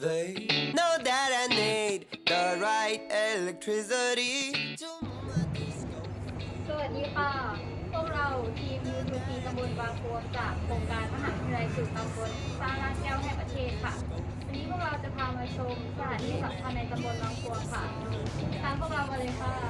They know that I need the right electricity ค่ะ พวกเราทีมยูทูบีตำบลบางพวงจากโครงการมหาวิทยาลัยสู่ตำบลสร้างรากแก้วให้ประเทศค่ะ วันนี้พวกเราจะพามาชมสถานที่สำคัญในตำบลบางพวงค่ะ ตามพวกเรามาเลยค่ะ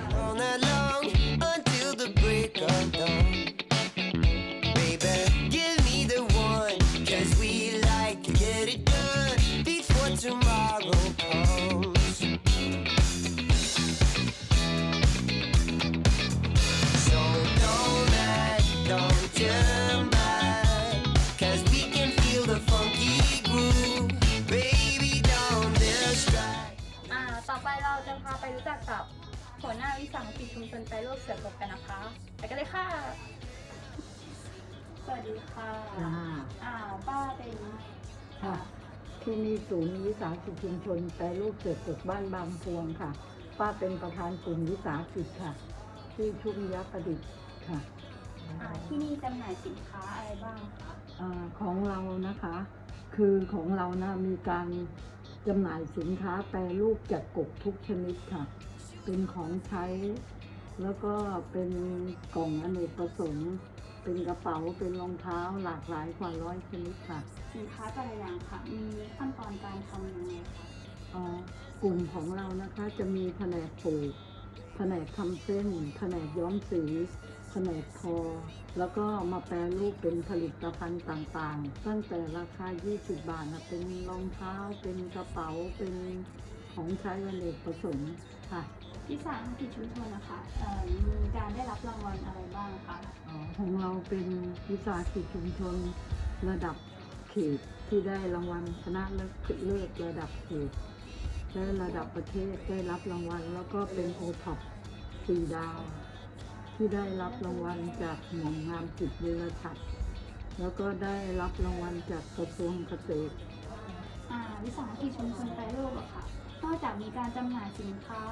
จักกับหัวหน้าวิสาหกิจชุมชนแปรรูปเสือกบกันนะคะ ไปกันเลยค่ะ สวัสดีค่ะ อ่าอ่าป้าเป็นค่ะ ที่นี่ศูนย์วิสาหกิจชุมชนแปรรูปเศษกบ้านบางพวงค่ะ ป้าเป็นประธานกลุ่มวิสาหกิจค่ะ ที่ชุ่มยักษ์ประดิษฐ์ค่ะอ่าที่นี่จำหน่ายสินค้าอะไรบ้างคะ อาของเรานะคะ คือของเรานะมีการ จำหน่ายสินค้าแปรรูปจากกบทุกชนิดค่ะ เป็นของใช้ แล้วก็เป็นกล่องอเนกประสงค์ เป็นกระเป๋า เป็นรองเท้าหลากหลายกว่าร้อยชนิดค่ะ สินค้าแต่ละอย่างค่ะ มีขั้นตอนการทำยังไงคะ เอ่อกลุ่มของเรานะคะจะมีแผนกปลูกแผ นกทำเส้นแผนกย้อมสีแผนกทอ แล้วก็มาแปรรูปเป็นผลิตภัณฑ์ต่างๆ ตั้งแต่ราคา 20 บาทนะเป็นรองเท้า เป็นกระเป๋า เป็นของใช้วันเด็กประสงค์ค่ะวิสาหกิจชุมชนนะคะเอ่อมีการได้รับรางวัลอะไรบ้างคะอ๋อของเราเป็นวิสาหกิจชุมชนระดับเขตที่ได้รางวัลชนะเลิศเลิศระดับเขต และระดับประเทศได้รับรางวัล แล้วก็เป็นโอท็อปสี่ดาว ที่ได้รับรางวัลจากหน่วยงานจิตวิรชัดแล้วก็ได้รับรางวัลจากกระทรวงเกษตรอ่าวิสาหกิจชุมชนแปรรูปอะค่ะนอกจากมีการจำหน่ายสินค้า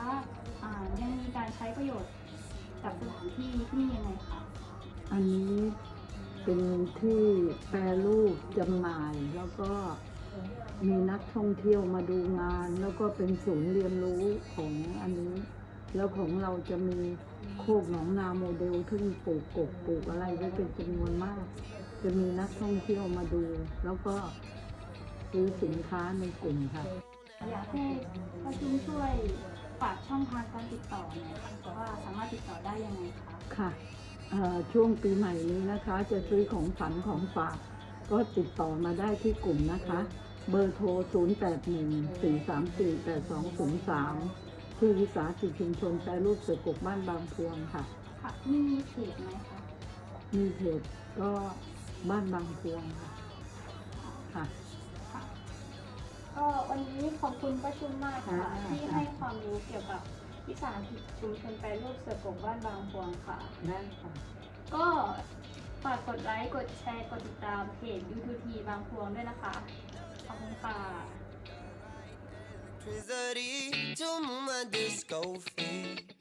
อ่ายังมีการใช้ประโยชน์กับสถานที่ที่นี่ยังไงคะอันนี้เป็นที่แปรรูปจำหน่ายแล้วก็ มีนักท่องเที่ยวมาดูงาน แล้วก็เป็นศูนย์เรียนรู้ของอันนี้ แล้วของเราจะมีโคกหนองนาโมเดลที่ปลูกกบปลูกอะไรไว้เป็นจำนวนมาก จะมีนักท่องเที่ยวมาดู แล้วก็ซื้อสินค้าในกลุ่มค่ะ อยากให้ประชุมช่วยฝากช่องทางการติดต่อหน่อยค่ะว่าสามารถติดต่อได้ยังไงคะค่ะเอ่อช่วงปีใหม่นี้นะคะ จะซื้อของฝันของฝาก ก็ติดต่อมาได้ที่กลุ่มนะคะ เบอร์โทร 0 8 1 4 3 4 8 2 0 3 ที่วิสาหกิจชุมชนแปรรูปเสือกกบ้านบางพวงค่ะ ค่ะมีเพจไหมคะมีเพจก็บ้านบางพวงค่ะ ค่ะ ค่ะ ก็วันนี้ขอบคุณประชุมมากค่ะค่ะที่ให้ความรู้เกี่ยวกับวิสาหกิจชุมชนแปรรูปเสือกงบ้านบางพวงค่ะ ได้ค่ะ ก็ฝากกดไลค์ กดแชร์ กดติดตามเพจ U2T บางพวงด้วยนะคะ ขอบคุณค่ะ Electricity to move my disco feet.